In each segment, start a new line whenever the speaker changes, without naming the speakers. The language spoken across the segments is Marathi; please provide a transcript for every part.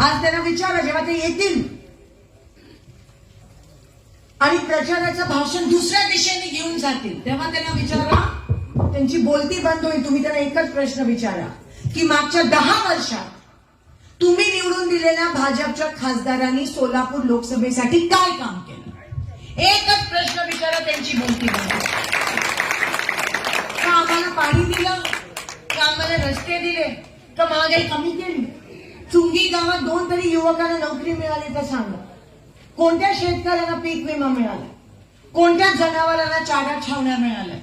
आज त्यांना विचारा जेव्हा ते येतील. आणि प्रचाराचं भाषण दुसऱ्या दिशेने घेऊन जातील. तेव्हा त्यांना विचारा त्यांची बोलती बंद होईल. तुम्ही त्यांना एकच प्रश्न विचारा की मागच्या दहा वर्षात तुम्ही निवडून दिलेल्या भाजपच्या खासदारांनी सोलापूर लोकसभेसाठी काय काम केलं? एकच प्रश्न विचारा त्यांची बोलती बंद का आम्हाला पाणी दिलं? का आम्हाला रस्ते दिले? का महागाई कमी केली? चुंगी गावात दोन तरी युवकांना नोकरी मिळाली तर सांगा. कोणत्या शेतकऱ्यांना पीक विमा मिळाला? कोणत्या जनावरांना चारा छावण्या मिळाल्या?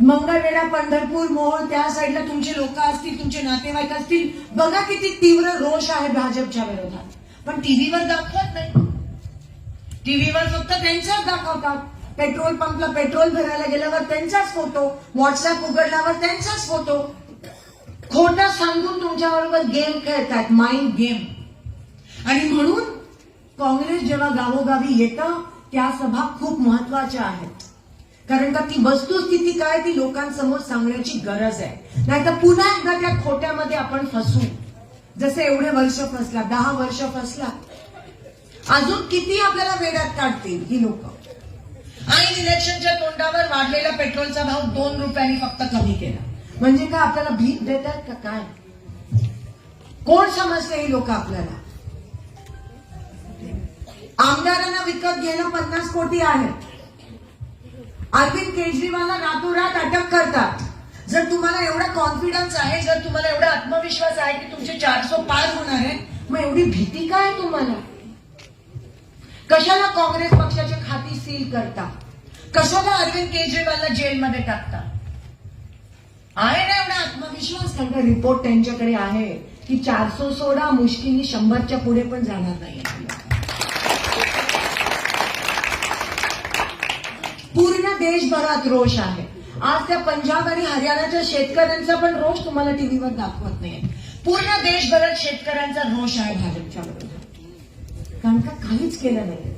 मंगळवेढा पंढरपूर मोहोळ त्या साईडला तुमचे लोक असतील तुमचे नातेवाईक असतील बघा किती तीव्र रोष आहे भाजपच्या विरोधात. पण टीव्हीवर दाखवत नाही. टीव्हीवर फक्त त्यांचाच दाखवतात. पेट्रोल पंपला पेट्रोल भरायला गेल्यावर त्यांचाच फोटो व्हॉट्सअप उघडल्यावर त्यांचाच फोटो. खोटं सांगून तुमच्याबरोबर गेम खेळतात माइंड गेम आणि म्हणून काँग्रेस जेव्हा गावोगावी येतं त्या सभा खूप महत्त्वाच्या आहेत. कारण का ती वस्तुस्थिती काय ती लोकांसमोर सांगण्याची गरज आहे. नाहीतर पुन्हा एकदा त्या खोट्यामध्ये आपण फसू. जसे एवढे वर्ष फसला दहा वर्ष फसला. अजून किती आपल्याला वेड्यात काढतील ही लोक? आणि इलेक्शनच्या तोंडावर वाढलेला पेट्रोलचा भाव दोन रुपयांनी फक्त कमी केला. म्हणजे काय आपल्याला भीक देतात का काय? कोण समजते ही लोक आपल्याला? आमदारांना विकत घेणं पन्नास कोटी आहे. अरविंद केजरीवालला रातोरात अटक करतात. जर तुम्हाला एवढा कॉन्फिडन्स आहे जर तुम्हाला एवढा आत्मविश्वास आहे की तुमचे चारशे पार होणार आहे मग एवढी भीती काय तुम्हाला? कशाला काँग्रेस पक्षाचे खाती सील करता कशाला अरविंद केजरीवालला जेलमध्ये टाकता आहे ना एवढा आत्मविश्वास कारण का रिपोर्ट त्यांच्याकडे आहे की चारसो सोडा मुश्किली शंभरच्या पुढे पण जाणार नाही पूर्ण देशभरात रोष आहे. आज त्या पंजाब आणि हरियाणाच्या शेतकऱ्यांचा पण रोष तुम्हाला टीव्हीवर दाखवत नाहीये. पूर्ण देशभरात शेतकऱ्यांचा रोष आहे भाजपच्या विरोधात. कारण का काहीच केलं नाही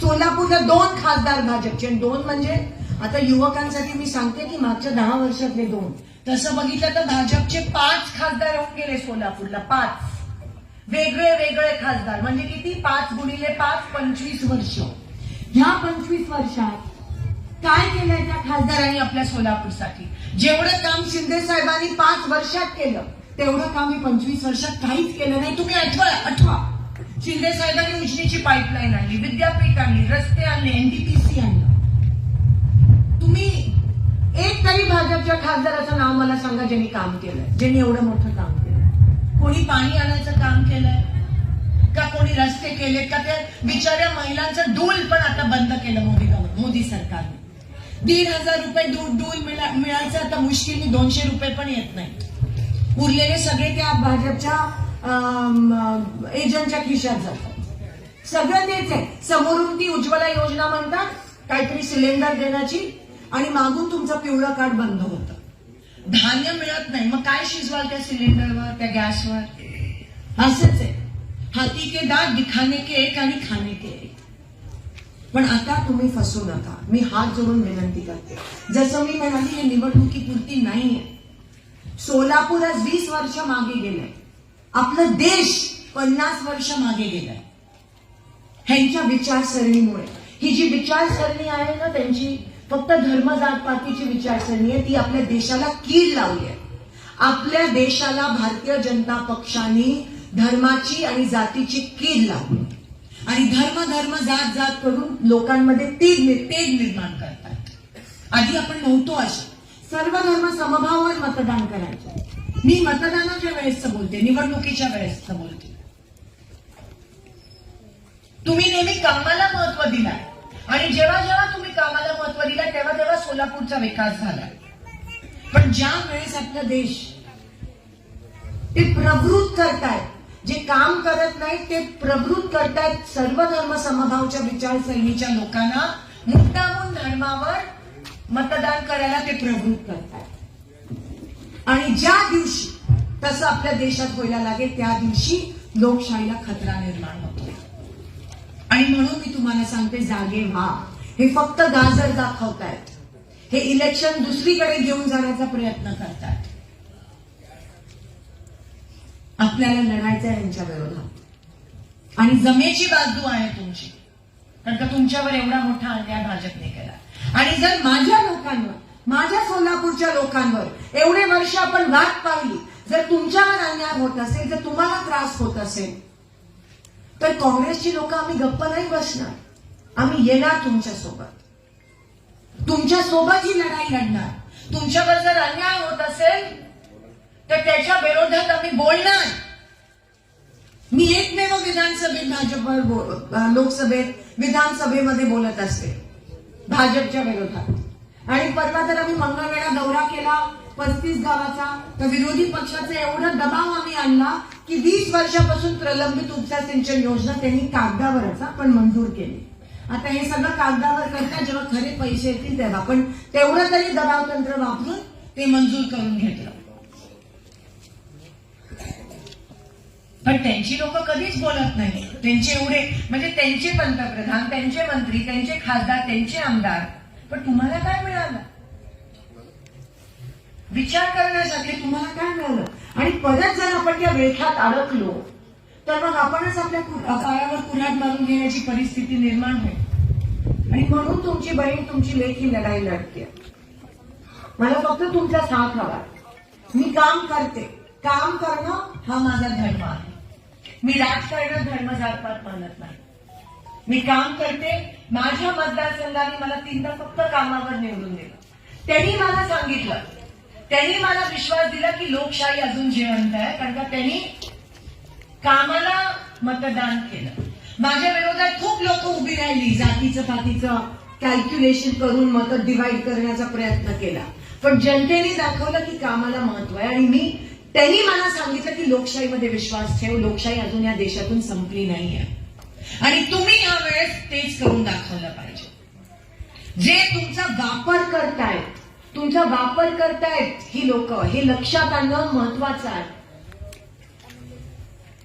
सोलापूरला दोन खासदार भाजपचे आणि दोन म्हणजे आता युवकांसाठी मी सांगते की मागच्या दहा वर्षातले दोन. तसं बघितलं तर भाजपचे पाच खासदार होऊन गेले सोलापूरला पाच. वेगळे वेगळे खासदार. म्हणजे किती? पाच गुणिले पाच पंचवीस वर्ष. ह्या पंचवीस वर्षात काय केलंय त्या खासदारांनी आपल्या सोलापूरसाठी? जेवढं काम शिंदे साहेबांनी पाच वर्षात केलं तेवढं काम मी पंचवीस वर्षात काहीच केलं नाही. तुम्ही आठवा आठवा. शिंदे साहेबांनी उजनीची पाईपलाईन आणली विद्यापीठ आणली रस्ते आणले एनडीपीसी आणली. एक तरी भाजपच्या खासदाराचं नाव मला सांगा ज्यांनी काम केलंय ज्यांनी एवढं मोठं काम केलंय. कोणी पाणी आणायचं काम केलंय? का कोणी रस्ते केले का त्या बिचाऱ्या महिलांचं डूल पण आता बंद केलं मोदी मोदी सरकारने. दीड हजार रुपये डूल डूल मिळा- मिळायचं आता मुश्किलने दोनशे रुपये पण येत नाही. उरलेले सगळे त्या भाजपच्या एजंटच्या खिशात जातात. सगळं तेच आहे. समोरून ती उज्ज्वला योजना म्हणतात काहीतरी सिलेंडर देण्याची आणि मागून तुमचं पिवळं कार्ड बंद होतं. धान्य मिळत नाही. मग काय शिजवाल त्या सिलेंडरवर त्या गॅसवर? असंच आहे. हाती के दात दिखाने के एक आणि खाने के एक. पण आता तुम्ही फसू नका. मी हात जोडून विनंती करते. जसं मी म्हणाली हे निवडणुकीपुरती आहे. सोलापूर आज वीस वर्ष मागे गेलंय. आपलं देश पन्नास वर्ष मागे गेलाय. ह्यांच्या विचारसरणीमुळे. ही जी विचारसरणी आहे ना त्यांची फक्त धर्म जात पातीची विचारसरणी आहे ती आपल्या देशाला कीड लावली आहे. आपल्या देशाला भारतीय जनता पक्षाने धर्माची आणि जातीची कीड लावली आणि धर्म धर्म जात जात करून लोकांमध्ये तेज तेज निर्माण करतात. आधी आपण नव्हतो असे. सर्व धर्म समभावावर मतदान करायचं. मी मतदानाच्या वेळेस बोलते निवडणुकीच्या वेळेस बोलते. तुम्ही नेहमी कामाला महत्त्व दिलाय. आणि जेव्हा जेव्हा तुम्ही कामाला महत्त्व दिलाय तेव्हा तेव्हा सोलापूरचा विकास झाला. पण ज्या वेळेस आपला देश ते प्रवृत्त करतायत जे काम करत नाहीत ते प्रवृत्त करतायत सर्व धर्म समभावच्या विचारसरणीच्या लोकांना मुद्दामून धर्मावर मतदान करायला ते प्रवृत्त करतायत. आणि ज्या दिवशी तसं आपल्या देशात व्हायला लागेल त्या दिवशी लोकशाहीला खतरा निर्माण होतो. आणि म्हणून मी तुम्हाला सांगते जागे व्हा. हे फक्त गाजर दाखवतायत. हे इलेक्शन दुसरीकडे घेऊन जाण्याचा प्रयत्न करतात. आपल्याला लढायचं आहे यांच्या विरोधात. आणि जमेची बाजू आहे तुमची. कारण का तुमच्यावर एवढा मोठा अन्याय भाजपने केला. आणि जर माझ्या लोकांवर माझ्या सोलापूरच्या लोकांवर एवढे वर्ष आपण वाट पाहिली जर तुमच्यावर अन्याय होत असेल जर तुम्हाला त्रास होत असेल तर काँग्रेसची लोक आम्ही गप्प नाही बसणार. आम्ही येणार तुमच्यासोबत. तुमच्यासोबत ही लढाई लढणार तुमच्यावर जर अन्याय होत असेल तर त्याच्या विरोधात आम्ही बोलणार. मी एकमेव विधानसभेत भाजपवर लोकसभेत विधानसभेमध्ये बोलत असते. भाजपच्या विरोधात. आणि परवा तर आम्ही मंगळवेळा दौरा केला पस्तीस गावाचा. तर विरोधी पक्षाचा एवढा दबाव आम्ही आणला की वीस वर्षापासून प्रलंबित उपसा सिंचन योजना त्यांनी कागदावरच हा, पण मंजूर केली. आता हे सगळं कागदावर करता जेव्हा खरे पैसे येतील तेव्हा. पण तेवढं तरी दबाव तंत्र वापरून ते मंजूर करून घेतलं. पण त्यांची लोक कधीच बोलत नाही. त्यांचे एवढे म्हणजे त्यांचे पंतप्रधान त्यांचे मंत्री त्यांचे खासदार त्यांचे आमदार. पण तुम्हाला काय मिळालं? विचार करण्यासाठी तुम्हाला काय मिळालं? आणि परत जर आपण त्या वेठात अडकलो तर मग आपणच आपल्या पायावर कुऱ्हाड मारून घेण्याची परिस्थिती निर्माण होईल. आणि म्हणून तुमची बहीण तुमची लेख ही लढाई लढते. मला फक्त तुमचा साथ हवा. मी काम करते. काम करणं हा माझा धर्म आहे. मी राजकारण धर्म जातपात मानत नाही. मी काम करते. माझ्या मतदारसंघाने मला तीनदा फक्त कामावर निवडून दिलं. त्यांनी मला सांगितलं. त्यांनी मला विश्वास दिला की लोकशाही अजून जिवंत आहे कारण का त्यांनी कामाला मतदान केलं. माझ्या विरोधात खूप लोक उभी राहिली जातीचं पातीचं कॅल्क्युलेशन करून मत डिवाइड करण्याचा प्रयत्न केला. पण जनतेने दाखवलं की कामाला महत्त्व आहे. आणि मी त्यांनी मला सांगितलं की लोकशाहीमध्ये विश्वास ठेव. लोकशाही अजून या देशातून संपली नाही आहे आणि तुम्ही या वेळेस तेच करून दाखवलं पाहिजे. जे तुमचा वापर करतायत तुमचा वापर करतायत ही लोक हे लक्षात आणणं महत्वाचं आहे.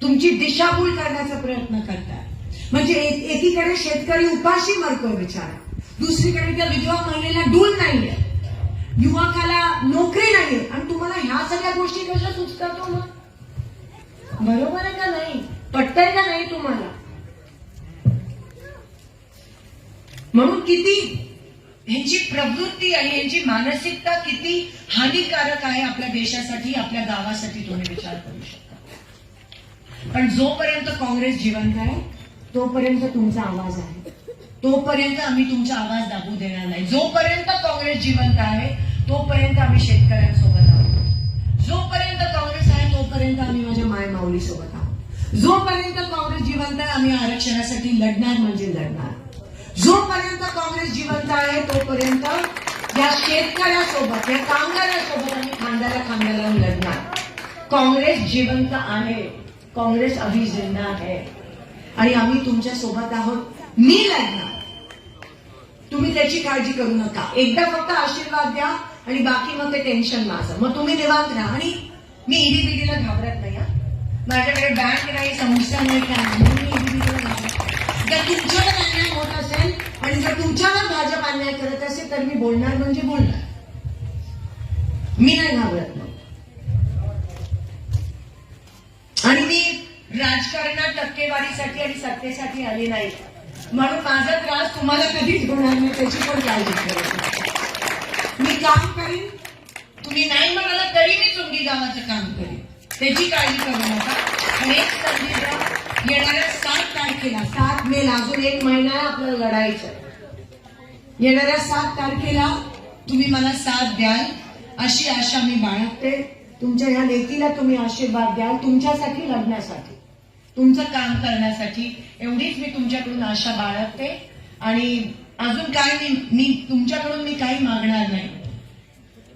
तुमची दिशाभूल करण्याचा प्रयत्न करतात. म्हणजे एकीकडे शेतकरी उपाशी मरतोय बिचारा. दुसरीकडे त्या विधवा महिलेला डूल नाहीये. युवकाला नोकरी नाहीये. आणि तुम्हाला ह्या सगळ्या गोष्टी कशा सुचतात हो मग बरोबर आहे का नाही? पटतंय का नाही तुम्हाला? म्हणून किती ह्यांची प्रवृत्ती आणि यांची मानसिकता किती हानिकारक आहे आपल्या देशासाठी आपल्या गावासाठी तुम्ही विचार करू शकता. पण जोपर्यंत काँग्रेस जिवंत आहे तोपर्यंत तुमचा आवाज आहे. तोपर्यंत आम्ही तुमचा आवाज दाबू देणार नाही. जोपर्यंत काँग्रेस जिवंत आहे तोपर्यंत आम्ही शेतकऱ्यांसोबत आहोत. जोपर्यंत काँग्रेस आहे तोपर्यंत आम्ही माझ्या माय माऊलीसोबत आहोत. जोपर्यंत काँग्रेस जिवंत आहे आम्ही आरक्षणासाठी लढणार म्हणजे लढणार. जोपर्यंत काँग्रेस जिवंत आहे तोपर्यंत या शेतकऱ्यासोबत या कामगारासोबत आम्ही खांद्याला खांद्याला लढणार. काँग्रेस जिवंत आहे. काँग्रेस अभी जिंदा आहे. आणि आम्ही तुमच्यासोबत आहोत. मी लढणार. तुम्ही त्याची काळजी करू नका. एकदा फक्त आशीर्वाद द्या आणि बाकी मग ते टेन्शन माझं. मग तुम्ही निवांत राहा. आणि मी ईडीबीडीला घाबरत नाही माझ्याकडे बँक नाही संस्था नाही काय नाही. घाबरत नाही. जर तुमच्यावर अन्याय होत असेल आणि जर तुमच्यावर भाजप अन्याय करत असेल तर मी बोलणार म्हणजे बोलणार. मी नाही घाबरत आणि मी राजकारणात टक्केवारीसाठी आणि सत्तेसाठी आले नाही. म्हणून माझा त्रास तुम्हाला कधीच होणार नाही त्याची पण काळजी करू मी काम करीन. तुम्ही नाही म्हणाला तरी मी चुंगी गावाचं काम करीन. त्याची काळजी करू नका. आणि एक संधी येणाऱ्या सात तारखेला सात मेला अजून एक महिना आपल्याला लढायचं. येणाऱ्या सात तारखेला तुम्ही मला साथ द्याल अशी आशा मी बाळगते. तुमच्या ह्या लेकीला तुम्ही आशीर्वाद द्याल तुमच्यासाठी लढण्यासाठी. तुमचं काम करण्यासाठी एवढीच मी तुमच्याकडून आशा बाळगते. आणि अजून काय मी मी तुमच्याकडून मी काही मागणार नाही.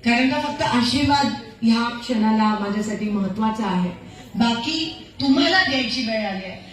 कारण का फक्त आशीर्वाद ह्या क्षणाला माझ्यासाठी महत्त्वाचा आहे. बाकी तुम्हाला द्यायची वेळ आली आहे.